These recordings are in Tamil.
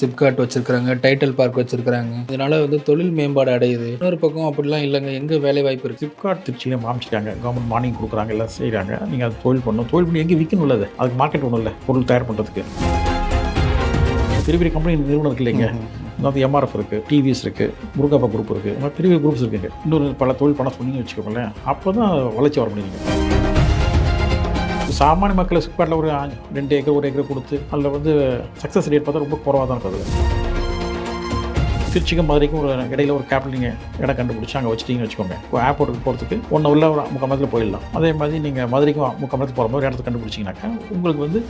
சிப்காட் வச்சிருக்காங்க டைட்டில் பார்க் வச்சிருக்காங்க இதனால வந்து தொழில் மேம்பாடு அடையுது. இன்னொரு பக்கம் அப்படிலாம் இல்லைங்க. எங்கே வேலை வாய்ப்பு இருக்கு? ஃப்ளிப்கார்ட் திருச்சியில் ஆரம்பிச்சிட்டாங்க கவர்மெண்ட் மானியம் கொடுக்குறாங்க எல்லாம் செய்கிறாங்க நீங்கள் அது தொழில் பண்ணணும். தொழில் பண்ணி எங்கே விற்கணும் அது? அதுக்கு மார்க்கெட் ஒன்றும் இல்லை. பொருள் தயார் பண்ணுறதுக்கு பெரிய பெரிய கம்பெனி நிறுவனம் இருக்கு இல்லைங்க. அதாவது எம்ஆர்எஃப் இருக்குது டிவிஎஸ் இருக்குது முருகாப்பா குரூப் இருக்குது பெரிய பெரிய குரூப்ஸ் இருக்குங்க இன்னொரு பல தொழில் பண்ண சொன்னீங்கன்னு வச்சுக்கோங்களேன். அப்போ தான் வளர்ச்சி வர முடியுங்க சாமானிய மக்கள் ஃப்ளிப்கார்ட்டில் ஒரு ரெண்டு ஏக்கர் ஒரு ஏக்கர் கொடுத்து அதில் வந்து சக்ஸஸ் ரேட் பார்த்தா ரொம்ப குறவாக தான் இருக்குது. திருச்சிக்கும் மதுரைக்கும் ஒரு இடையில ஒரு கேபிட்டல் நீங்கள் இடம் கண்டுபிடிச்சி அங்கே வச்சிட்டீங்கன்னு வச்சுக்கோங்க ஏர்போர்ட்டுக்கு போகிறதுக்கு ஒன்று உள்ள ஒரு முக்கால் போயிடலாம். அதே மாதிரி நீங்கள் மதுரைக்கும் முக்கால் மணி போகிற மாதிரி ஒரு இடத்த கண்டுபிடிச்சிங்கனாக்கா உங்களுக்கு வந்து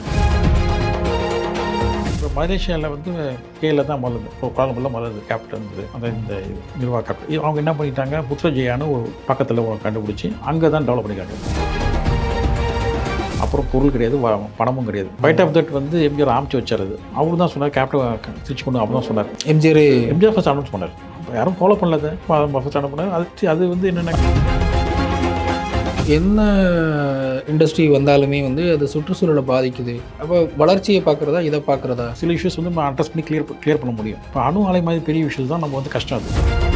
இப்போ மலேசியாவில் வந்து கேல தான் மலருது. இப்போ குழம்புல மலருது கேபிட்டல் இருந்தது அந்த இந்த இது, நிர்வாக கேபிட்டல் அவங்க என்ன பண்ணிட்டாங்க? புத்ரஜயான்னு ஒரு பக்கத்தில் கண்டுபிடிச்சி அங்கே தான் டெவலப் பண்ணிக்காங்க அப்புறம் பொருள் கிடையாது பணமும் கிடையாது. பைட் ஆஃப் தட் வந்து எம்ஜிஆர் ஆரம்பிச்சு வச்சார். அது அவர் தான் சொன்னார் கேபிட்டல் திருச்சி கொண்டு அவர் தான் சொன்னார். எம்ஜிஆர் எம்ஜிஆர் ஃபஸ்ட் அனௌன்ஸ் பண்ணார். யாரும் ஃபாலோ பண்ணல ஃபஸ்ட் அனௌன்ஸ் பண்ணார். அது அது வந்து என்னென்ன என்ன இண்டஸ்ட்ரி வந்தாலுமே வந்து அது சுற்றுச்சூழலை பாதிக்குது. அப்போ வளர்ச்சியை பார்க்குறதா இதை பார்க்குறதா? சில இஷ்யூஸ் வந்து நம்ம அட்ரஸ் பண்ணி கிளியர் கிளியர் பண்ண முடியும். இப்போ அணு ஆலை மாதிரி பெரிய இஷ்யூஸ் தான் நம்ம வந்து கஷ்டம் அது.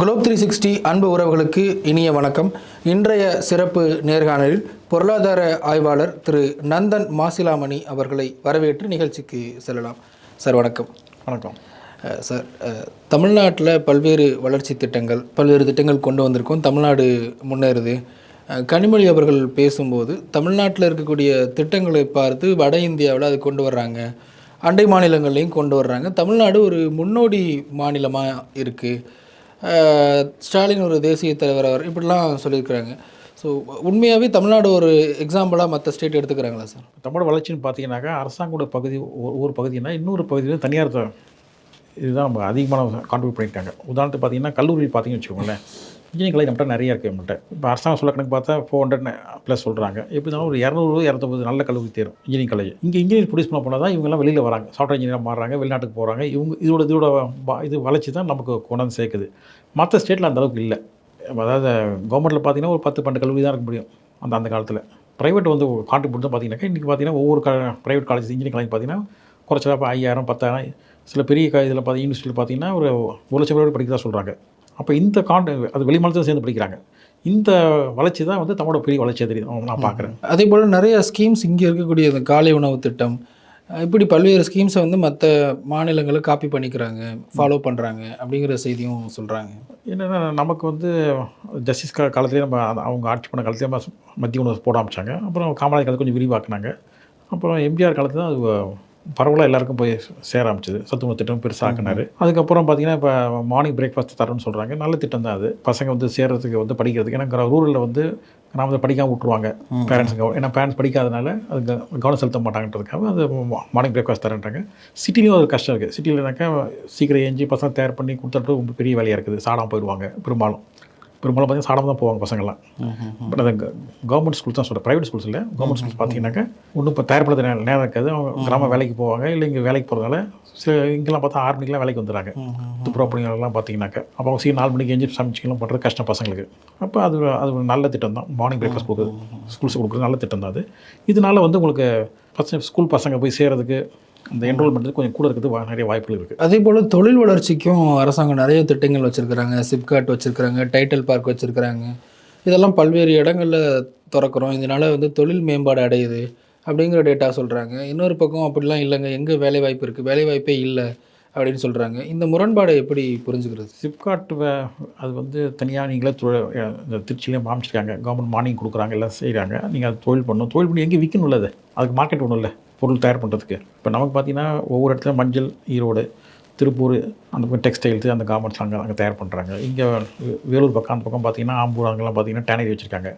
குளோப் த்ரீ சிக்ஸ்டி அன்பு உறவுகளுக்கு இனிய வணக்கம். இன்றைய சிறப்பு நேர்காணலில் பொருளாதார ஆய்வாளர் திரு நந்தன் மாசிலாமணி அவர்களை வரவேற்று நிகழ்ச்சிக்கு செல்லலாம். சார் வணக்கம். வணக்கம். சார் தமிழ்நாட்டில் பல்வேறு வளர்ச்சி திட்டங்கள் பல்வேறு திட்டங்கள் கொண்டு வந்திருக்கோம். தமிழ்நாடு முன்னேறுது. கனிமொழி அவர்கள் பேசும்போது தமிழ்நாட்டில் இருக்கக்கூடிய திட்டங்களை பார்த்து வட இந்தியாவில் அது கொண்டு வர்றாங்க. அண்டை மாநிலங்கள்லையும் கொண்டு வர்றாங்க. தமிழ்நாடு ஒரு முன்னோடி மாநிலமாக இருக்குது ஸ்டாலின் ஒரு தேசிய தலைவர் அவர் இப்படிலாம் சொல்லியிருக்கிறாங்க. ஸோ உண்மையாகவே தமிழ்நாடு ஒரு எக்ஸாம்பிளாக மற்ற ஸ்டேட் எடுத்துக்கிறாங்களா சார் தமிழ் வளர்ச்சின்னு பார்த்தீங்கன்னாக்கா அரசாங்கோட பகுதி ஒ- ஒரு பகுதினா இன்னொரு பகுதியில் தனியார் இதுதான் நம்ம அதிகமான கான்ட்ரிபியூட் பண்ணிட்டாங்க உதாரணத்துக்கு பார்த்தீங்கன்னா கல்லூரி பார்த்தீங்கன்னு வச்சுக்கோங்களேன். இன்ஜினியரிங் நம்மகிட்ட நிறைய இருக்குது நம்மகிட்ட இப்போ அரசாங்கம் சொல்ல கணக்கு பார்த்தா ஃபோர் ஹண்ட்ரட் ப்ளஸ் சொல்கிறாங்க எப்படி இருந்தாலும் ஒரு இரநூறு இரநூத்தம்பது நல்ல கல்லூரி தேரும் இன்ஜினியரிங் காலேஜ் இங்கே இன்ஜினியர் ப்ரொடியூஸ் பண்ண போனால் தான் இவங்கெல்லாம் வெளியில் வராங்க. சாஃப்ட்வேர் இன்ஜினியர் மாறுறாங்க வெளிநாட்டுக்கு போகிறாங்க இவங்க இதோட இதோட இது வளர்ச்சி தான் நமக்கு கொண்டாந்து சேர்க்குது. மற்ற ஸ்டேட்டில் அந்த அளவுக்கு இல்லை. அதாவது கவர்மெண்ட்டில் பார்த்தீங்கன்னா ஒரு பத்து பன்னெண்டு கல்லூரி தான் இருக்க முடியும் அந்த அந்த காலத்தில். ப்ரைவேட் வந்து கான்ட்ரிபியூட் தான் பார்த்தீங்கன்னாக்கா இன்றைக்கி பார்த்தீங்கன்னா ஒவ்வொரு க ப்ரைவேட் காலேஜ் இன்ஜினியரிங் காலேஜ் பார்த்தீங்கன்னா குறைச்சலாக ஐயாயிரம் பத்தாயிரம். சில பெரிய க இதில் பார்த்தி யூனிவர்சிட்டியில் பார்த்தீங்கன்னா ஒரு ஒரு லட்சம் பேர் படிக்கிறதா சொல்கிறாங்க அப்போ இந்த காண்ட் அது வெளி மாநிலத்தில் சேர்ந்து படிக்கிறாங்க. இந்த வளர்ச்சி தான் வந்து தமிழோட பெரிய வளர்ச்சியாக தெரியுது. நான் பார்க்குறேன் அதே போல் நிறைய ஸ்கீம்ஸ் இங்கே இருக்கக்கூடிய இந்த காலை உணவு திட்டம். இப்படி பல்வேறு ஸ்கீம்ஸை வந்து மற்ற மாநிலங்களை காப்பி பண்ணிக்கிறாங்க ஃபாலோ பண்ணுறாங்க அப்படிங்கிற செய்தியும் சொல்கிறாங்க என்னென்னா நமக்கு வந்து ஜஸ்டிஸ் காலத்துலேயே நம்ம அவங்க ஆட்சி பண்ண காலத்துலேயே நம்ம மத்திய உணவு போட ஆரம்பிச்சாங்க. அப்புறம் காமராஜ் காலத்தை கொஞ்சம் விரிவாக்குனாங்க. அப்புறம் எம்ஜிஆர் காலத்தில் தான் அது பரவலாக எல்லாருக்கும் போய் சேர ஆரம்பிச்சது. சத்து உணவு திட்டம் பெருசாக்குனாரு அதுக்கப்புறம் பார்த்தீங்கன்னா இப்போ மார்னிங் பிரேக்ஃபாஸ்ட் தரேன்னு சொல்கிறாங்க நல்ல திட்டம் தான் அது. பசங்க வந்து சேர்றதுக்கு வந்து படிக்கிறதுக்கு. ஏன்னா ரூரலில் வந்து கிராமத்தில் படிக்காமல் விட்ருவாங்க பேரண்ட்ஸுங்க ஏன்னா பேரண்ட்ஸ் படிக்காதனால அது கவனம் செலுத்த மாட்டாங்கன்றதுக்காக அது மார்னிங் பிரேக்ஃபாஸ்ட் தரேன்றாங்க. சிட்டிலையும் அது கஷ்டம் இருக்குது சிட்டிலனாக்கா சீக்கிரம் ஏஞ்சி பசங்க தயார் பண்ணி கொடுத்துட்டு ரொம்ப பெரிய வேலையாக இருக்குது. சாடாமல் போயிடுவாங்க பெரும்பாலும். பெரும்பாலும் பார்த்தீங்கன்னா சாடாமல் தான் போவாங்க பசங்கள்லாம். பட் அது கவர்மெண்ட் ஸ்கூல்ஸ் தான் சொல்கிறேன் ப்ரைவேட் ஸ்கூல்ஸ் இல்லை. கவர்மெண்ட் ஸ்கூல்ஸ் பார்த்தீங்கன்னாக்கா ஒன்றும் இப்போ தயார் பண்ணுறது நேரம் இருக்காது. அவங்க கிராம வேலைக்கு போவாங்க. இல்லை இங்கே வேலைக்கு போகிறதால சில இங்கெல்லாம் பார்த்தா ஆறு மணிக்கெலாம் வேலைக்கு வந்துடுறாங்க. துப்புரப்பணிகள்லாம் பார்த்தீங்கன்னாக்கா. அப்போ அவங்க சீக்கிரம் நாலு மணிக்கு எஞ்சி சமைச்சிக்கலாம் பண்ணுறது கஷ்டம் பசங்களுக்கு. அப்போ அது அது ஒரு நல்ல திட்டம் தான். மார்னிங் பிரேக்ஃபாஸ்ட் கொடுக்குறது ஸ்கூல்ஸ் கொடுக்குறது நல்ல திட்டம் தான் அது. இதனால வந்து உங்களுக்கு பசங்க ஸ்கூல் பசங்க போய் சேர்றதுக்கு அந்த என்ரோல்மெண்ட் கொஞ்சம் கூட இருக்கிறது நிறைய வாய்ப்புகள் இருக்குது அதே போல் தொழில் வளர்ச்சிக்கும் அரசாங்கம் நிறைய திட்டங்கள் வச்சுருக்கிறாங்க. சிப்காட் வச்சுருக்கிறாங்க டைட்டில் பார்க் வச்சுருக்கிறாங்க. இதெல்லாம் பல்வேறு இடங்களில் திறக்கிறோம். இதனால் வந்து தொழில் மேம்பாடு அடையுது அப்படிங்கிற டேட்டா சொல்கிறாங்க இன்னொரு பக்கம் அப்படிலாம் இல்லைங்க. எங்கே வேலை வாய்ப்பு இருக்குது வேலை வாய்ப்பே இல்லை அப்படின்னு சொல்கிறாங்க இந்த முரண்பாடை எப்படி புரிஞ்சுக்கிறது? வே- அது வந்து தனியாக நீங்களே இந்த திருச்சியிலே ஆரம்பிச்சிருக்காங்க கவர்மெண்ட் மானியம் கொடுக்குறாங்க எல்லாம் செய்கிறாங்க நீங்கள் அது தொழில் பண்ணணும். தொழில் பண்ணி எங்கே விற்கணும் இல்லை அது? அதுக்கு மார்க்கெட் ஒன்றும் இல்லை. பொருள் தயார் பண்ணுறதுக்கு இப்போ நமக்கு பார்த்தீங்கன்னா ஒவ்வொரு இடத்துல மஞ்சள் ஈரோடு திருப்பூர் அந்த பக்கம் டெக்ஸ்டைல்ஸு அந்த கார்மெண்ட்ஸ் அங்கே அங்கே தயார் பண்ணுறாங்க இங்கே வேலூர் பக்கம் அந்த பக்கம் பார்த்திங்கன்னா ஆம்பூர் அங்கெல்லாம் பார்த்தீங்கன்னா டேனரி வச்சுருக்காங்க.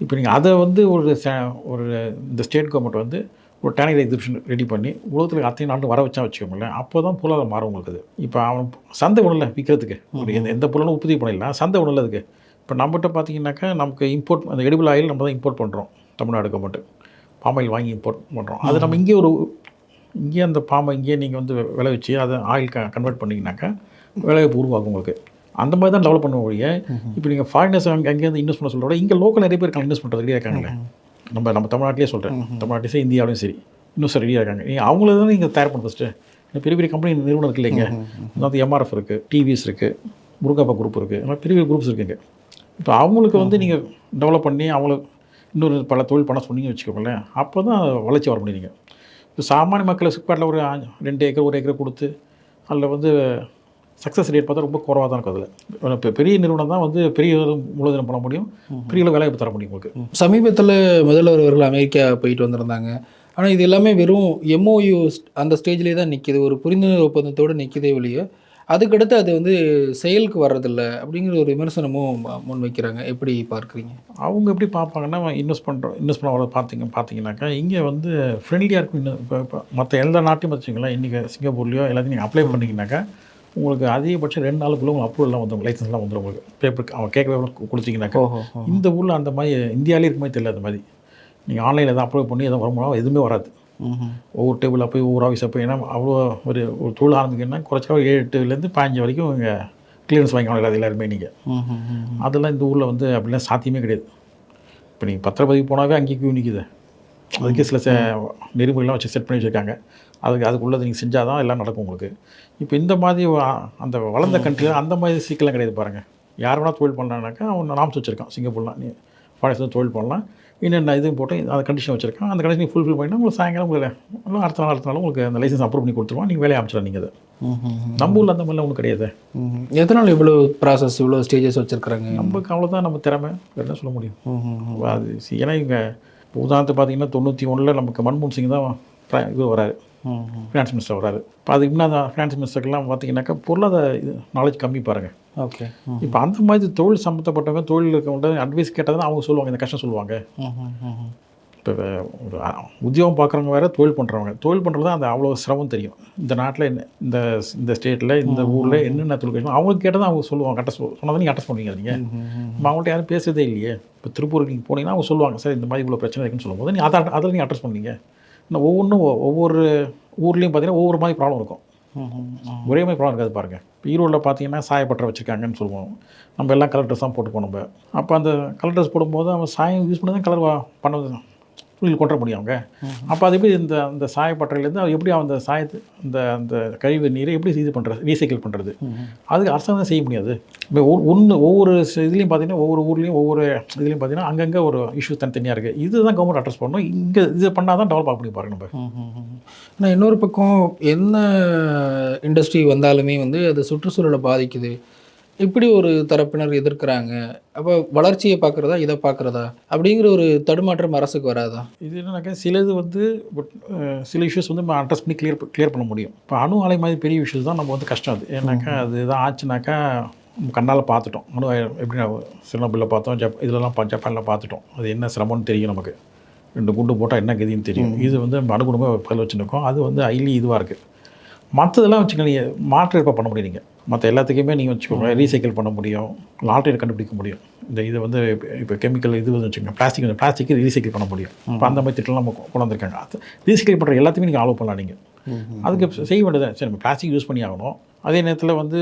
இப்போ நீங்கள் அதை வந்து ஒரு ச- ஒரு இந்த ஸ்டேட் கவர்மெண்ட் வந்து ஒரு டேனரி எக்ஸிபிஷன் ரெடி பண்ணி உலகத்தில் அத்தனை நாட்டு வர வச்சா வச்சுக்கோங்களேன் அப்போ தான் பொருளாதாரம் மாறும் உங்களுக்கு அது. இப்போ அவன் சந்தை ஒன்றும் இல்லை விற்கிறதுக்கு எந்த எந்த பொருளும் உற்பத்தி பண்ணிடலாம் சந்தை ஒன்றும் இல்லை அதுக்கு. இப்போ நம்மகிட்ட பார்த்தீங்கன்னாக்கா நமக்கு இம்போர்ட் அந்த எடிபிள் ஆயில் நம்ம தான் இம்போர்ட் பண்ணுறோம் தமிழ்நாடு கவர்மெண்ட் பாமாயில் வாங்கி இம்போர்ட் பண்ணுறோம் அது நம்ம இங்கே ஒரு இங்கே அந்த பாம்பை இங்கேயே நீங்கள் வந்து விளைவிச்சு அதை ஆயில் க கன்வெர்ட் பண்ணிங்கனாக்கா வேலைவாய்ப்பு உருவாகும் உங்களுக்கு. அந்த மாதிரி தான் டெவலப் பண்ண ஒழிய இப்போ நீங்கள் ஃபாரினர்ஸ் அங்கே அங்கேருந்து இன்வெஸ்ட் பண்ண சொல்கிறோட இங்கே லோக்கல் நிறைய பேர் இருக்காங்க இன்வெஸ்ட் பண்ணுறது ரெடியாக இருக்காங்களே நம்ம நம்ம தமிழ்நாட்டிலே சொல்கிறேன் தமிழ்நாட்டிலே சரி இந்தியாவிலையும் சரி இன்வெஸ்ட் ரெடியாக இருக்காங்க. நீங்கள் அவங்கள தான் நீங்கள் தயார் பண்ண ஃபஸ்ட்டு பெரிய பெரிய கம்பெனி நிறுவனம் இருக்கு இல்லைங்க. அதாவது எம்ஆர்எஃப் இருக்குது டிவிஎஸ் இருக்குது முருகாப்பா குரூப் இருக்குது மாதிரி பெரிய பெரிய குரூப்ஸ் இருக்குங்க இப்போ அவங்களுக்கு வந்து நீங்கள் டெவலப் பண்ணி அவங்கள இன்னொரு பல தொழில் பண்ண சொன்னீங்க வச்சுக்கோங்களேன் அப்போ தான் வளர்ச்சி வர முடியுங்க இப்போ சாமானிய மக்களை சிப்பாட்டில் ஒரு ரெண்டு ஏக்கர் ஒரு ஏக்கர் கொடுத்து அதில் வந்து சக்ஸஸ் ரேட் பார்த்தா ரொம்ப குறவாக தான் இருக்கும் அதில். இப்போ பெரிய நிறுவனம் தான் வந்து பெரிய மூலதனம் பண்ண முடியும் பெரிய வேலைவாய்ப்பு தர முடியும் உங்களுக்கு. சமீபத்தில் முதல்வர் அவர்கள் அமெரிக்கா போயிட்டு வந்திருந்தாங்க. ஆனால் இது எல்லாமே வெறும் எம்ஓயு அந்த ஸ்டேஜ்லேயே தான் நிற்கிது ஒரு புரிந்துணர்வு ஒப்பந்தத்தோடு நிற்கிதே ஒழிய அதுக்கடுத்து அது வந்து செயலுக்கு வர்றதில்ல அப்படிங்கிற ஒரு விமர்சனமும் ம- முன்வைக்கிறாங்க எப்படி பார்க்குறீங்க? அவங்க எப்படி பார்ப்பாங்கன்னா இன்வெஸ்ட் பண்ணுறோம் இன்வெஸ்ட் பண்ண வர பார்த்தீங்க பார்த்தீங்கன்னாக்கா இங்கே வந்து ஃப்ரெண்ட்லியாக இருக்கும் இன்னும். இப்போ இப்போ மற்ற எல்லா நாட்டையும் வச்சுங்களேன் இன்றைக்கி சிங்கப்பூர்லேயோ எல்லாத்தையும் நீங்கள் அப்ளை பண்ணிங்கனாக்கா உங்களுக்கு அதிகபட்சம் ரெண்டு நாளுக்குள்ளே உங்களுக்கு. அப்ரூவல்லாம் வந்துடும் லைசன்ஸ்லாம் வந்துடும் உங்களுக்கு பேப்பருக்கு அவன் கேட்கவே கொடுத்தீங்கன்னாக்கா இந்த ஊரில் அந்த மாதிரி இந்தியாவிலே இருக்க மாதிரி தெரியல அந்த மாதிரி. நீங்கள் ஆன்லைனில் தான் அப்ளை பண்ணி எதுவும் வருமானம் எதுவுமே வராது. ஒவ்வொரு டேபிளில் போய் ஒவ்வொரு ஆஃபீஸில் போய் ஏன்னா அவ்வளோ ஒரு ஒரு தொழில் ஆரம்பிக்கணும்னா குறைச்சா ஒரு ஏழு எட்டுலேருந்து பதினஞ்சு வரைக்கும் இங்கே கிளியரன்ஸ் வாங்கிக்கணும் அது எல்லாருமே நீங்கள் அதெல்லாம் இந்த ஊரில் வந்து அப்படிலாம் சாத்தியமே கிடையாது. இப்போ நீங்கள் பத்திரப்பதிவு போனாவே அங்கேயும் கியூ நிற்குது அதுக்கு சில ச- நெறிமுறைலாம் வச்சு செட் பண்ணி வச்சுருக்காங்க. அதுக்கு அதுக்குள்ளது நீங்கள் செஞ்சால் தான் எல்லாம் நடக்கும் உங்களுக்கு. இப்போ இந்த மாதிரி அந்த வளர்ந்த கண்ட்ரியில் அந்த மாதிரி சீக்கிரம் கிடையாது பாருங்கள் யார் வேணால் தொழில் பண்ணலான்னாக்கா அவன் நாம்ஸ் வச்சுருக்கான். சிங்கப்பூர்லாம் நீ ஃபாரினர்ஸ் தொழில் பண்ணலாம். என்னென்ன இதுவும் போட்டு அந்த கண்டிஷன் வச்சுருக்கான் அந்த கண்டிஷன் ஃபுல்ஃபில் பண்ணினா உங்களுக்கு சாயங்காலம் உங்களுக்கு அடுத்த நாள் அடுத்த நாள் உங்களுக்கு அந்த லைசன்ஸ் அப்ரூவ் பண்ணி கொடுத்துருவான் நீங்கள் வேலையை அமைச்சிடலாம் நீங்கள் அதை. நம்ம ஊரில் அந்த மாதிரிலாம் ஒன்றும் கிடையாது. எதனால் இவ்வளோ ப்ராசஸ் இவ்வளோ ஸ்டேஜஸ் வச்சுருக்குறாங்க? நமக்கு அவ்வளோதான் நம்ம திறமை. என்ன சொல்ல முடியும்? அது ஏன்னா இவங்க இப்போ உதாரணத்துக்கு பார்த்தீங்கன்னா தொண்ணூற்றி ஒன்றில் நமக்கு மன்மோகன் சிங் தான் இது வராரு. ஃபினான்ஸ் மினிஸ்டர் வராரு. இப்போ அதுக்கு முன்னாடி ஃபினான்ஸ் மினிஸ்டருக்குலாம் பார்த்தீங்கன்னாக்கா பொருளாதார இது நாலேஜ் கம்மி பாருங்கள் ஓகே இப்போ அந்த மாதிரி தொழில் சம்மந்தப்பட்டவங்க தொழில் இருக்கவங்க அட்வைஸ் கேட்டால் தான் அவங்க சொல்லுவாங்க இந்த கஷ்டம் சொல்லுவாங்க. இப்போ ஒரு உத்தியோகம் பார்க்குறவங்க வேறு தொழில் பண்ணுறவங்க தொழில் பண்ணுறது அந்த அவ்வளோ சிரமம் தெரியும். இந்த நாட்டில் என்ன இந்த இந்த ஸ்டேட்டில் இந்த ஊரில் என்னென்ன தொழில் கிடைக்கும் அவங்களுக்கு கேட்டால் தான் அவங்க சொல்லுவாங்க. கரெக்டாக சொல் சொன்னால் நீங்கள் அட்டஸ் பண்ணுவீங்க நீங்கள் நம்ம அவங்கள்ட்ட யாரும் பேசுறதே இல்லையே. இப்போ திருப்பூருக்கு நீங்கள் போனீங்கன்னா அவங்க சொல்லுவாங்க சார் இந்த மாதிரி இவ்வளோ பிரச்சனை இருக்குன்னு சொல்லும்போது நீ அதை அதில் நீங்கள் அட்ரஸ் பண்ணீங்க இன்னும் ஒவ்வொன்றும் ஒவ்வொரு ஊர்லேயும் பார்த்தீங்கன்னா ஒவ்வொரு மாதிரி ப்ராப்ளம் இருக்கும். ஒரே மாதிரி ப்ராப்ளம் இருக்காது பாருங்கள் இப்போ ஈரோடில் பார்த்தீங்கன்னா சாயப்பட்டறை வச்சுருக்காங்கன்னு சொல்லுவோம். நம்ம எல்லாம் கலர் ட்ரெஸ் தான் போட்டு நம்ம. அப்போ அந்த கலர் ட்ரெஸ் போடும்போது அவன் சாயம் யூஸ் பண்ணி தான் கலர் பண்ண துணியில் வர முடியும் அவங்க. அப்போ அது எப்படி இந்த அந்த சாயப்பட்டறையிலேருந்து எப்படி அந்த சாயத்து அந்த அந்த கழிவு நீரை எப்படி இது பண்ணுறது ரீசைக்கிள் பண்ணுறது அதுக்கு அரசாங்கம் செய்ய முடியாது. இப்போ ஒன்று ஒவ்வொரு இதுலேயும் பார்த்தீங்கன்னா ஒவ்வொரு ஊர்லேயும் ஒவ்வொரு இதுலேயும் பார்த்தீங்கன்னா அங்கங்கே ஒரு இஷ்யூ தனித்தனியாக இருக்குது இதுதான் கவர்மெண்ட் அட்ரஸ் பண்ணணும். இங்கே இது பண்ணால் தான் டெவலப் ஆக முடியும் பாருங்க நம்ம. ஆனால் இன்னொரு பக்கம் என்ன இண்டஸ்ட்ரி வந்தாலுமே வந்து அது சுற்றுச்சூழலை பாதிக்குது. இப்படி ஒரு தரப்பினர் எதிர்க்கிறாங்க. அப்போ வளர்ச்சியை பார்க்குறதா இதை பார்க்குறதா? அப்படிங்கிற ஒரு தடுமாற்றம் அரசுக்கு வராதா? இது என்னன்னாக்கா சிலது வந்து சில இஷ்யூஸ் வந்து நம்ம அட்ரஸ் பண்ணி கிளியர் கிளியர் பண்ண முடியும். இப்போ அணு ஆலை மாதிரி பெரிய இஷ்யூஸ் தான் நம்ம வந்து கஷ்டம் அது. ஏன்னாக்கா அதுதான் ஆச்சுனாக்கா நம்ம கண்ணால் பார்த்துட்டோம். அணு எப்படி சின்னபில்ல பார்த்தோம் ஜப் இதெல்லாம் ஜப்பானில் பார்த்துட்டோம். அது என்ன சிரமம்னு தெரியும் நமக்கு. ரெண்டு குண்டு போட்டால் என்ன கதின்னு தெரியும். இது வந்து நம்ம அணுகுணமாக பதில் வச்சுருக்கோம். அது வந்து ஹைலி இதுவாக இருக்குது மற்றதெல்லாம் வச்சுக்க நீங்கள் மாற்று ஏற்பாடு பண்ண முடியும் நீங்கள் மற்ற எல்லாத்துக்குமே நீங்கள் வச்சுக்கோங்க. ரீசைக்கிள் பண்ண முடியும். லால்டேட் கண்டுபிடிக்க முடியும். இந்த இது வந்து இப்போ கெமிக்கல் இது வந்து வச்சுக்கோங்க. பிளாஸ்டிக் வந்து பிளாஸ்டிக் ரீசைக்கிள் பண்ண முடியும். இப்போ அந்த மாதிரி திட்டம்லாம் நம்ம கொண்டு வந்திருக்காங்க. அது ரீசைக்கிள் பண்ணுற எல்லாத்தையுமே நீங்கள் ஆலோ பண்ணலாம் நீங்கள் அதுக்கு செய்ய வேண்டியது சரி நம்ம பிளாஸ்டிக் யூஸ் பண்ணி ஆகணும். அதே நேரத்தில் வந்து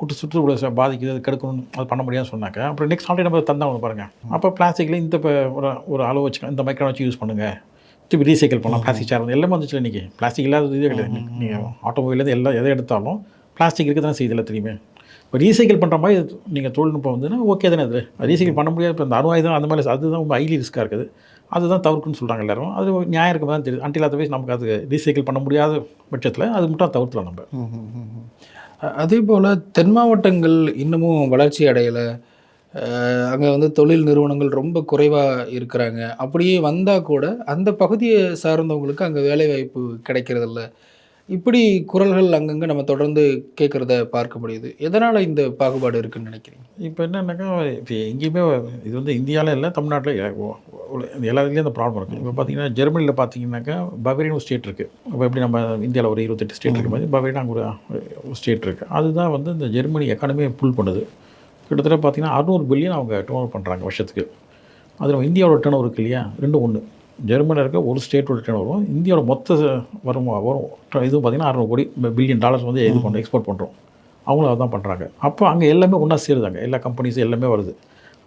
குட்டு சுற்றுச்சூழலை பாதிக்குது அது கெடுக்கணும் அது பண்ண முடியாதுன்னு சொன்னாக்க அப்புறம் நெக்ஸ்ட் ஆல்ரெடி நம்ம தந்தாங்க பாருங்கள் அப்போ பிளாஸ்டிக்கில் இந்த ஒரு ஒரு அளவு வச்சுக்கோங்க இந்த மைக்ரோ வச்சு யூஸ் பண்ணுங்கள் திருப்பி ரீசைக்கிள் பண்ணலாம். பிளாஸ்டிக் சேர் வந்து எல்லாமே வந்துச்சு இன்றைக்கி பிளாஸ்டிக் இல்லாத இதே கிடையாது. நீங்கள் ஆட்டோமொபைலேருந்து எல்லாம் எதை எடுத்தாலும் பிளாஸ்டிக் இருக்க தான் செய்தியில் தெரியுமே இப்போ ரீசைக்கிள் பண்ணுற மாதிரி நீங்கள் தொழில்நுட்பம் வந்துன்னா ஓகே தானே அது. ரீசைக்கிள் பண்ண முடியாது. இப்போ இந்த அணுவாயுதம் அந்த மாதிரி அதுதான் ரொம்ப ஹைலி ரிஸ்க்காக இருக்குது. அதுதான் தவிர்க்குன்னு சொல்கிறாங்க எல்லாரும். அது நியாயம் இருக்க தான் தெரியுது. அன்டில் அதர்வைஸ் நமக்கு அது ரீசைக்கிள் பண்ண முடியாத பட்சத்தில் அது மட்டும் தவிர்க்கலாம் நம்ம. அதே போல் தென் மாவட்டங்கள் இன்னமும் வளர்ச்சி அடையலை. அங்கே வந்து தொழில் நிறுவனங்கள் ரொம்ப குறைவாக இருக்கிறாங்க. அப்படியே வந்தால் கூட அந்த பகுதியை சார்ந்தவங்களுக்கு அங்கே வேலைவாய்ப்பு கிடைக்கிறதில்ல. இப்படி குரல்கள் அங்கங்கே நம்ம தொடர்ந்து கேட்குறத பார்க்க முடியுது. எதனால் இந்த பாகுபாடு இருக்குன்னு நினைக்கிறீங்க? இப்போ என்னென்னாக்கா இப்போ எங்கேயுமே இது வந்து இந்தியாவில் இல்லை தமிழ்நாட்டில் எல்லா இதுலேயும் அந்த ப்ராப்ளம் இருக்குது இப்போ பார்த்தீங்கன்னா ஜெர்மனியில் பார்த்தீங்கன்னாக்கா பவேரியன் ஒரு ஸ்டேட் இருக்குது இப்போ எப்படி நம்ம இந்தியாவில் ஒரு இருபத்தெட்டு ஸ்டேட் இருக்க மாதிரி பவேரியன் அங்கே ஒரு ஸ்டேட் இருக்குது அதுதான் வந்து இந்த ஜெர்மனி எக்கானமியை புல் பண்ணுது. கிட்டத்தட்ட பார்த்தீங்கன்னா அறுநூறு பில்லியன் அவங்க டர்ன் பண்ணுறாங்க வருஷத்துக்கு. அது நம்ம இந்தியாவோட டர்ன் இருக்கு இல்லையா? ரெண்டு ஒன்று ஜெர்மனியில் இருக்க ஒரு ஸ்டேட்டோட டர்ன் வரும். இந்தியாவோட மொத்த வரும் வரும். இதுவும் பார்த்தீங்கன்னா அறுநூறு கோடி பில்லியன் டாலர்ஸ் வந்து இது பண்ணுறோம் எக்ஸ்போர்ட் பண்ணுறோம் அவங்களும் அதுதான் பண்ணுறாங்க அப்போ அங்கே எல்லாமே ஒன்றா சேருதாங்க. எல்லா கம்பெனிஸும் எல்லாமே வருது.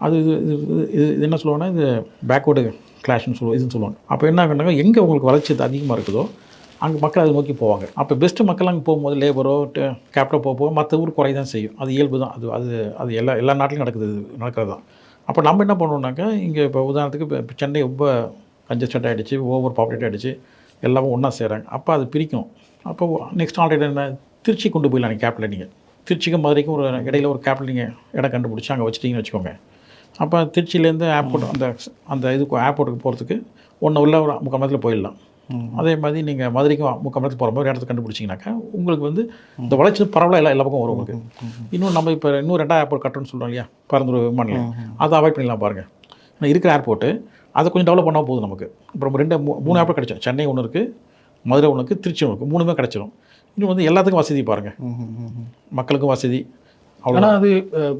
அது இது இது இது இது என்ன சொல்லுவாங்கன்னா இது பேக்வேர்டு கிளாஷ்னு சொல்லுவோம் இதுன்னு சொல்லுவாங்க. அப்போ என்ன பண்ணாங்க எங்கே உங்களுக்கு வளர்ச்சி அதிகமாக இருக்குதோ அங்கே மக்கள் அதை நோக்கி போவாங்க. அப்போ பெஸ்ட்டு மக்கள் அங்கே போகும்போது லேபரோ கேப்டோ போக போக மற்ற ஊர் குறை தான் செய்யும். அது இயல்பு தான். அது அது அது எல்லா எல்லா நாட்டிலும் நடக்குது நடக்கிறது தான் அப்போ நம்ம என்ன பண்ணுவோம்னாக்கா இங்கே இப்போ உதாரணத்துக்கு இப்போ இப்போ சென்னை ரொம்ப கஞ்சஸ்டட் ஆகிடுச்சு ஓவர் பாப்புலேட் ஆகிடுச்சு எல்லாமே ஒன்றா சேராங்க. அப்போ அது பிரிக்கும். அப்போ நெக்ஸ்ட் ஆல்ரெடி என்ன திருச்சி கொண்டு போயிடலாம் நீங்கள் கேப்பில் நீங்கள் திருச்சிக்கும் மதுரைக்கும் ஒரு இடையில ஒரு கேப்பில் நீங்கள் இடம் கண்டுபிடிச்சி அங்கே வச்சிட்டிங்கன்னு வச்சுக்கோங்க. அப்போ திருச்சியிலேருந்து ஏர்போர்ட் அந்த அந்த இதுக்கு ஏர்போர்ட்டுக்கு போகிறதுக்கு ஒன்று உள்ள ஒரு முக்கால் போயிடலாம். அதே மாதிரி நீங்கள் மதுரைக்கும் முக்கால் மணி நேரத்துக்கு போகிற மாதிரி இடத்த கண்டுபிடிச்சிங்கனாக்கா உங்களுக்கு வந்து இந்த வளர்ச்சி பரவலாக எல்லா எல்லா பக்கம் வரும் உங்களுக்கு. இன்னும் நம்ம இப்போ இன்னும் ரெண்டாவது ஏர்போர்ட் கட்டணும்னு சொல்கிறோம் இல்லையா? பரந்தூர் விமான நிலையம் அதை அவாய்ட் பண்ணிடலாம் பாருங்கள் இருக்கிற ஏர்போர்ட்டு அதை கொஞ்சம் டெவலப் பண்ணால் போதும் நமக்கு. அப்புறம் ரெண்டு மூ- மூணு ஏர்போர்ட் கிடைச்சோம் சென்னை ஒன்று இருக்குது மதுரை ஒன்று இருக்குது திருச்சி ஒன்று இருக்குது மூணுமே கிடச்சிரும். இன்னும் வந்து எல்லாத்துக்கும் வசதி பாருங்கள் மக்களுக்கும் வசதி ஆனால் அது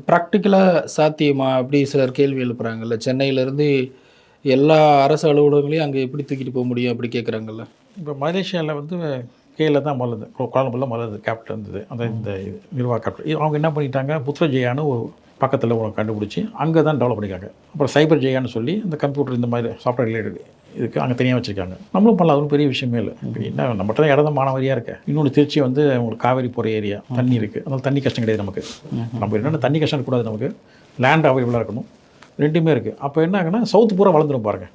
ப்ராக்டிக்கலாக சாத்தியமா? அப்படி சிலர் கேள்வி எழுப்புறாங்கல்ல. சென்னையிலேருந்து எல்லா அரசு அலுவலகங்களையும் அங்கே எப்படி தூக்கிட்டு போக முடியும் அப்படி கேட்குறாங்கல்ல இப்போ மலேசியாவில் வந்து கேல தான் முதல்ல கோலாலம்பூரில் முதல்ல கேப்டன் இருந்தது. அந்த இந்த நிர்வாக கேப்டன் அவங்க என்ன பண்ணிட்டாங்க? புத்திரஜெயான்னு ஒரு பக்கத்தில் ஒன்று கண்டுபிடிச்சி அங்கே தான் டெவலப் பண்ணிக்காங்க அப்புறம் சைபர் ஜெயான்னு சொல்லி இந்த கம்ப்யூட்டர் இந்த மாதிரி சாஃப்ட்வேர் ரிலேட்டட் இதுக்கு அங்கே தனியாக வச்சுருக்காங்க. நம்மளும் பண்ணலாம் அது ஒன்றும் பெரிய விஷயமே இல்லை. இப்போ என்ன நம்மகிட்ட தான் இடம் தான் மாணவரியாக இருக்கு. இன்னொன்று திருச்சி வந்து உங்களுக்கு காவேரி போகிற ஏரியா தண்ணி இருக்குது அதனால தண்ணி கஷ்டம் கிடையாது நமக்கு. நம்ம என்னென்ன தண்ணி கஷ்டம் இருக்கக்கூடாது நமக்கு? லேண்ட் அவைலபிளாக இருக்கணும். ரெண்டுமே இருக்குது அப்போ என்ன ஆகுனா சவுத் பூரா வளர்ந்துரும் பாருங்க.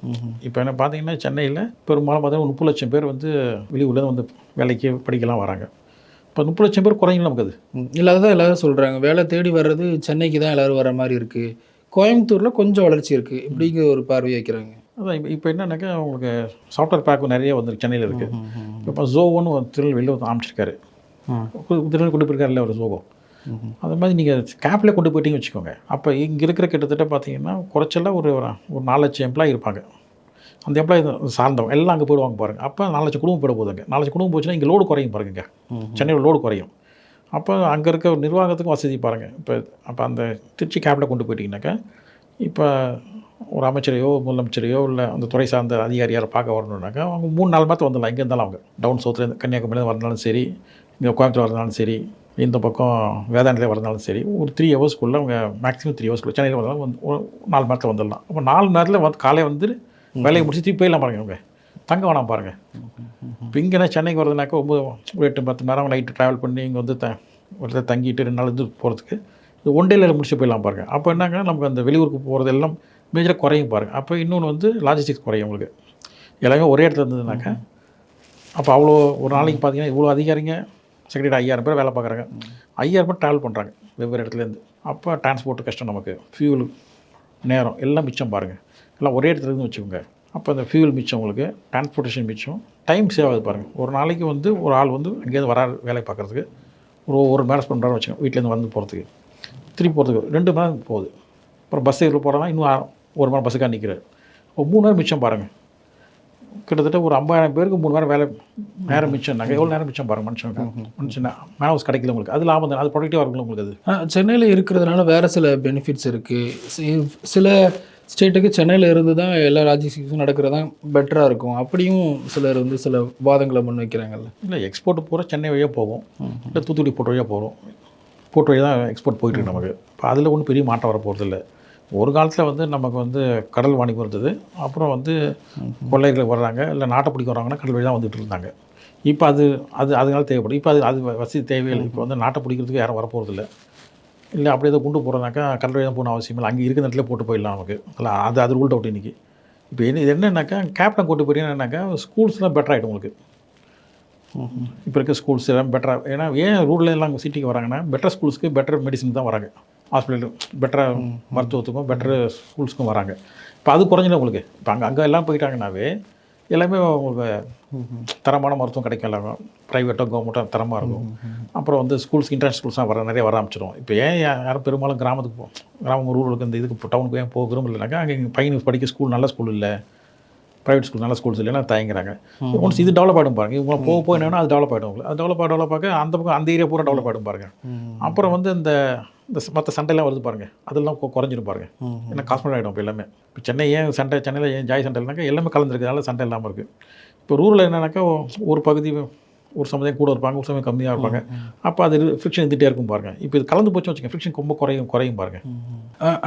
இப்போ என்ன பார்த்தீங்கன்னா சென்னையில் பெரும்பாலும் பார்த்தீங்கன்னா முப்பது லட்சம் பேர் வந்து வெளியூர்லேருந்து வந்து வேலைக்கு படிக்கலாம் வராங்க. இப்போ முப்பது லட்சம் பேர் குறையும் நமக்கு அது. இல்லை அதுதான் எல்லாரும் சொல்கிறாங்க வேலை தேடி வர்றது சென்னைக்கு தான் எல்லாரும் வர மாதிரி இருக்குது கோயம்புத்தூரில் கொஞ்சம் வளர்ச்சி இருக்குது இப்படிங்கிற ஒரு பார்வை வைக்கிறாங்க. அதான் இப்போ இப்போ என்னன்னாக்கா உங்களுக்கு சாஃப்ட்வேர் பேக் நிறைய வந்து சென்னையில் இருக்குது இப்போ ஜோவோன்னு ஒரு திருநெல்வேலியில் வந்து ஆரம்பிச்சிருக்காரு. திருநெல்வேலி கொண்டு போயிருக்காருல்ல ஒரு ஜோகோ அது மாதிரி நீங்கள் கேப்பில் கொண்டு போயிட்டீங்கன்னு வச்சுக்கோங்க. அப்போ இங்கே இருக்கிற கிட்டத்தட்ட பார்த்தீங்கன்னா குறைச்சலாக ஒரு ஒரு நாலு லட்சம் எம்ப்ளாய் இருப்பாங்க. அந்த எம்ப்ளாய் சார்ந்தவங்க எல்லாம் அங்கே போயிடுவாங்க பாருங்கள் அப்போ நாலு லட்சம் குடும்பம் போயிட போதுங்க நாலு லட்சம் குடும்பம் போச்சுன்னா இங்கே லோடு குறையும் பாருங்க சென்னையில் லோடு குறையும். அப்போ அங்கே இருக்க நிர்வாகத்துக்கும் வசதி பாருங்கள் இப்போ அப்போ அந்த திருச்சி கேப்பில் கொண்டு போயிட்டீங்கன்னாக்கா இப்போ ஒரு அமைச்சரையோ முதலமைச்சரையோ இல்லை அந்த துறை சார்ந்த அதிகாரியாரை பார்க்க வரணுன்னாக்கா அவங்க மூணு நாலு மாதம் வந்துடலாம். எங்கே இருந்தாலும் அவங்க. டவுன் சவுத்துலேருந்து கன்னியாகுமரியிலேருந்து வரனாலும் சரி இங்கே கோயம்புத்தூர் வரனாலும் சரி இந்த பக்கம் வேதாந்தில் வரனாலும் சரி ஒரு த்ரீ ஹவர்ஸ்க்குள்ளே அவங்க மேக்ஸிமம் த்ரீ ஹவர்ஸ்க்குள்ள சென்னையில் வந்தாலும் வந்து ஒரு நாலு மணி நேரத்தில் வந்துடலாம். அப்போ நாலு மணி நேரத்தில் வந்து காலையை வந்து வேலையை முடிச்சு திருப்பி போயிடலாம் பாருங்க அவங்க தங்க வேணாம் பாருங்கள் இப்போ இங்கே சென்னைக்கு வரதுனாக்கா ஒம்பது ஒரு எட்டு பத்து நேரம் நைட்டு ட்ராவல் பண்ணி இங்கே வந்து த ஒரு இடத்துல தங்கிட்டு ரெண்டு நாள் இருந்து போகிறதுக்கு இது ஒன் டேல முடிச்சு போயிடலாம் பாருங்கள் அப்போ என்னங்க? நமக்கு அந்த வெளியூருக்கு போகிறது எல்லாம் மேஜராக குறையும் பாருங்கள் அப்போ இன்னொன்று வந்து லாஜிஸ்டிக்ஸ் குறையும் உங்களுக்கு. எல்லாமே ஒரே இடத்துல இருந்ததுனாக்கா அப்போ அவ்வளோ ஒரு நாளைக்கு பார்த்தீங்கன்னா இவ்வளோ அதிகாரிங்க செக்ரட்டரி ஐயாயிரம் பேர் வேலை பார்க்குறாங்க ஐயாயிரம் பேர் ட்ராவல் பண்ணுறாங்க வெவ்வேறு இடத்துலேருந்து அப்போ டிரான்ஸ்போர்ட் கஷ்டம் நமக்கு. ஃபியூல் நேரம் எல்லாம் மிச்சம் பாருங்கள் எல்லாம் ஒரே இடத்துல இருந்து வச்சுக்கோங்க. அப்போ அந்த ஃபியூல் மிச்சம் உங்களுக்கு டிரான்ஸ்போர்ட்டேஷன் மிச்சம். டைம் சேவ் ஆகுது பாருங்கள் ஒரு நாளைக்கு வந்து ஒரு ஆள் வந்து அங்கேயிருந்து வர வேலை பார்க்குறதுக்கு. ஒரு ஒரு மேனேஜ் பண்ணுறாரு வச்சுக்கோங்க. வீட்டிலேருந்து வந்து போகிறதுக்கு திருப்பி போகிறதுக்கு ரெண்டு மணி நேரம் போகுது. அப்புறம் பஸ் ஏறி போகிறதா இன்னும் ஒரு மணி பஸ்ஸுக்காக நிற்கிறார் ஒரு மூணு நேரம் மிச்சம் பாருங்கள் கிட்டத்தட்ட ஒரு ஐம்பதாயிரம் பேருக்கு மூணு நேரம் வேலை நேரம் மிச்சம். நாங்கள் எவ்வளோ நேரம் மிச்சம் பாருங்கள் மனுஷனுக்கு மனுஷன் மேன் ஹவுஸ் கிடைக்கல உங்களுக்கு. அது லாபம் தானே. அது ப்ரொடக்டிவாக இருக்குல்ல உங்களுக்கு அது? சென்னையில் இருக்கிறதுனால வேறு சில பெனிஃபிட்ஸ் இருக்குது சில ஸ்டேட்டுக்கு சென்னையில் இருந்து தான் எல்லா லாஜிஸ்டிக்ஸும் நடக்கிறது தான் பெட்டராக இருக்கும். அப்படியும் சிலர் வந்து சில வாதங்களை முன் வைக்கிறாங்கல்ல இல்லை எக்ஸ்போர்ட் பூரா சென்னை வழியாக போகும். இல்லை தூத்துக்குடி போர்ட் வழியாக போகிறோம் போர்ட் வழியாக தான் எக்ஸ்போர்ட் போயிட்டு நமக்கு. இப்போ அதில் ஒன்றும் பெரிய மாற்றம் வர போகிறது இல்லை. ஒரு காலத்தில் வந்து நமக்கு வந்து கடல் வாணிபம் இருந்தது. அப்புறம் வந்து கொள்ளைகள் வர்றாங்க. இல்லை நாட்டை பிடிக்க வர்றாங்கன்னா கடல் வழி தான் வந்துட்டு இருந்தாங்க. இப்போ அது அது அதனால தேவைப்படும். இப்போ அது அது வசதி தேவையில்லை. இப்போ வந்து நாட்டை பிடிக்கிறதுக்கு யாரும் வரப்போகிறது இல்லை அப்படி ஏதோ கொண்டு போகிறனாக்கா கடல் வழி தான் போகணும் அவசியம் இல்லை. அங்கே இருக்கிற இடத்துல போட்டு போயிடலாம் நமக்கு. இல்லை அது அது ரூல் அவுட் இன்றைக்கி இப்போ என்ன இது என்னன்னாக்கா கேப்டன் கொண்டு போயிட்டீங்கன்னாக்கா ஸ்கூல்ஸ்லாம் பெட்டர் ஆகிடும் உங்களுக்கு. இப்போ இருக்க ஸ்கூல்ஸ் எல்லாம் பெட்டராக ஏன்னா ஏன் ரூரில் எல்லாம் சிட்டிக்கு வராங்கன்னா பெட்டர் ஸ்கூல்ஸ்க்கு பெட்டர் மெடிசன் தான் வராங்க. ஹாஸ்பிட்டல் பெட்டராக மருத்துவத்துக்கும் பெட்டர் ஸ்கூல்ஸ்க்கும் வராங்க. இப்போ அது குறைஞ்சிடும் உங்களுக்கு. இப்போ அங்கே அங்கே எல்லாம் போயிட்டாங்கன்னாவே எல்லாமே உங்களுக்கு தரமான மருத்துவம் கிடைக்கும் எல்லாமே. ப்ரைவேட்டோ கவர்மெண்ட்டோ தரமாக இருக்கும். அப்புறம் வந்து ஸ்கூல்ஸ் இன்டர்நேஷனல் ஸ்கூல்ஸ்லாம் வர நிறைய வர ஆரம்பிச்சிடும். இப்போ ஏன் யாரும் பெரும்பாலும் கிராமத்துக்கு போ கிராமம் ரூரலுக்கு இந்த இதுக்கு டவுனுக்கு ஏன் போக விரும்பலைனாக்கா அங்கே பையனுக்கு படிக்க ஸ்கூல் நல்ல ஸ்கூல் இல்லை. ப்ரைவேட் ஸ்கூல் நல்ல ஸ்கூல்ஸ் இல்லைன்னா தயங்குறாங்க. ஒன்ஸ் இது டெவலப் ஆகிடும் பாருங்க. இவங்க போக போக என்னன்னா அது டெவலப் ஆகிடும் அது டெவலப் ஆக டெவலப் ஆக அந்த பக்கம் அந்த ஏரியா பூரா டெவலப் ஆகிடும் பாருங்க. அப்புறம் வந்து இந்த இந்த மற்ற சண்டைலாம் வருது பாருங்க. அதெல்லாம் குறைஞ்சிடும் பாருங்க. ஏன்னா காஸ்மெட் ஆகிடும் இப்போ எல்லாமே. இப்போ சென்னை ஏன் சண்டை சென்னையில் ஏன் ஜாய் சண்டைனாக்கா எல்லாமே கலந்துருக்கிறதுனால சண்டை இல்லாமல் இருக்குது இப்போ ரூரில் என்னன்னாக்கா ஒரு பகுதி ஒரு சமயம் கூட இருப்பாங்க ஒரு சமயம் கம்மியாக இருப்பாங்க. அப்போ அது ஃப்ரிக்ஷன் இருந்துகிட்டே இருக்கும் பாருங்க. இப்போ இது கலந்து போச்சு வச்சுக்கோங்க ஃப்ரிக்ஷன் ரொம்ப குறையும் குறையும் பாருங்க.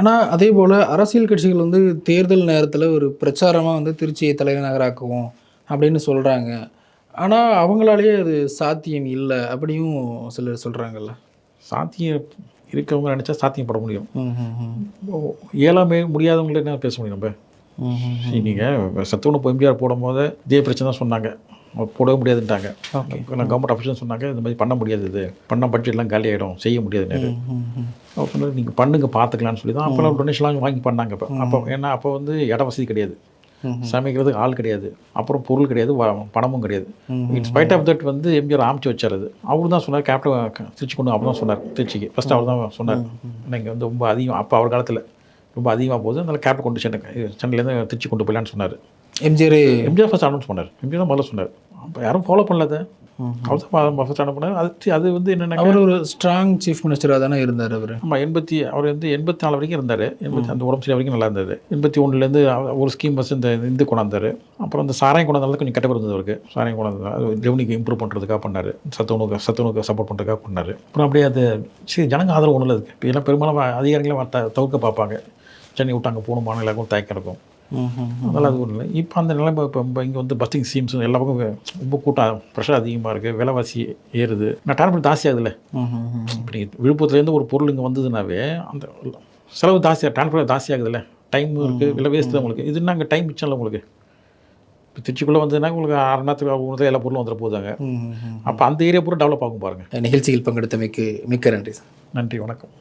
ஆனால் அதே போல் அரசியல் கட்சிகள் வந்து தேர்தல் நேரத்தில் ஒரு பிரச்சாரமாக வந்து திருச்சியை தலைநகராக்குவோம் அப்படின்னு சொல்கிறாங்க ஆனால் அவங்களாலேயே அது சாத்தியம் இல்லை அப்படியும் சிலர் சொல்கிறாங்கல்ல சாத்தியம் இருக்கவங்க நினச்சா சாத்தியம் பட முடியும் இயலாமை முடியாதவங்கள என்ன பேச முடியும் நம்ம? நீங்கள் சத்துணவு எம்ஜிஆர் போடும்போது இதே பிரச்சனை தான் சொன்னாங்க. போடவே முடியாதுன்ட்டாங்க. நான் கவர்மெண்ட் அஃபிஷியல் சொன்னாங்க இந்த மாதிரி பண்ண முடியாது இது. பண்ண பட்ஜெட்லாம் காலி ஆகிடும் செய்ய முடியாதுன்னு அவர் சொன்னார் நீங்கள் பண்ணுங்க பார்த்துக்கலாம்னு சொல்லி தான் அப்போல்லாம் டொனேஷன்லாம் வாங்கி பண்ணாங்க இப்போ அப்போ ஏன்னா அப்போ வந்து இட வசதி கிடையாது. சமைக்கிறதுக்கு ஆள் கிடையாது. அப்புறம் பொருள் கிடையாது பணமும் கிடையாது. இன் ஸ்பைட் ஆஃப் தட் வந்து எம்ஜிஆர் ஆமிச்சு வச்சார் அது. அவர் தான் சொன்னார் கேப்டன் திருச்சி கொண்டு அவர் தான் சொன்னார் திருச்சிக்கு. ஃபஸ்ட்டு அவர் தான் சொன்னார். நீங்கள் வந்து ரொம்ப அதிகம் அப்போ அவர் காலத்தில் ரொம்ப அதிகமாக போகுது அதனால் கேப்டன் கொண்டு சென்னை சென்னையிலேருந்து திருச்சி கொண்டு போயிடலான்னு சொன்னார். எம்ஜிஆர் எம்ஜிஆர் ஃபஸ்ட் அனௌன்ஸ் பண்ணார். எம்ஜிஆர் தான் முதல்ல சொன்னார். அப்போ யாரும் ஃபாலோ பண்ணல அதை அவர் தான் ஃபஸ்ட் அனௌன்ஸ் பண்ணார். அது அது வந்து என்னென்ன அவர் ஒரு ஸ்ட்ராங் சீஃப் மினிஸ்டராக தானே இருந்தார் அவர். ஆமாம் எண்பத்தி அவர் வந்து எண்பத்தி நாலு வரைக்கும் இருந்தார். எண்பத்தி அந்த உடம்பு சரி வரைக்கும் நல்லா இருந்தது. எண்பத்தி ஒன்றுலேருந்து ஒரு ஸ்கீம் வச்சு இந்த இது கொண்டாந்தார். அப்புறம் இந்த சாராயம் கொண்டாந்தாலும் கொஞ்சம் கெட்ட இருந்தது அவருக்கு. சாராயம் கொண்டாந்து அது ரெவன்யூக்கு இம்ப்ரூவ் பண்ணுறதுக்காக பண்ணார். சத்துணவுக்கு சத்துணவுக்கு சப்போர்ட் பண்ணுறதுக்காக பண்ணார். அப்புறம் அப்படியே அது சரி ஜனங்க ஆதரவு ஒன்றும் இப்போ ஏன்னா பெரும்பாலும் அதிகாரிகளை தவிர்க்க பார்ப்பாங்க. சென்னை விட்டு அங்கே போகணுமான எல்லாருக்கும் தயக்கம் இருக்கும். அதனால் அது ஒன்றும் இல்லை. இப்போ அந்த நிலைமை இப்போ இங்கே வந்து பஸ்ஸிங் ஸ்கீம்ஸ் எல்லா பக்கம் ரொம்ப கூட்டம் ப்ரெஷர் அதிகமாக இருக்குது விலைவாசி ஏறுது. நான் டார்பிள் ஜாஸ்தி ஆகுதுல்ல? இப்போ நீங்கள் விழுப்புரத்துலேருந்து ஒரு பொருள் இங்கே வந்ததுனாவே அந்த செலவு ஜாஸ்தியாக டிரான்ஸ்போர்ட் ஜாஸ்தி ஆகுதுல்ல? டைம் இருக்குது விலை வேஸ்ட் தான் உங்களுக்கு. இது நாங்கள் டைம் மிச்சம் இல்லை உங்களுக்கு? இப்போ திருச்சிக்குள்ளே வந்ததுன்னா உங்களுக்கு அரை நேரத்துக்கு ஆகும் எல்லா பொருளும் வந்துட போதாங்க அப்போ அந்த ஏரியா பூரா டெவலப் ஆகும் பாருங்கள் நிகழ்ச்சியில் பங்கெடுத்தமைக்கு மிக்க நன்றி சார். நன்றி வணக்கம்.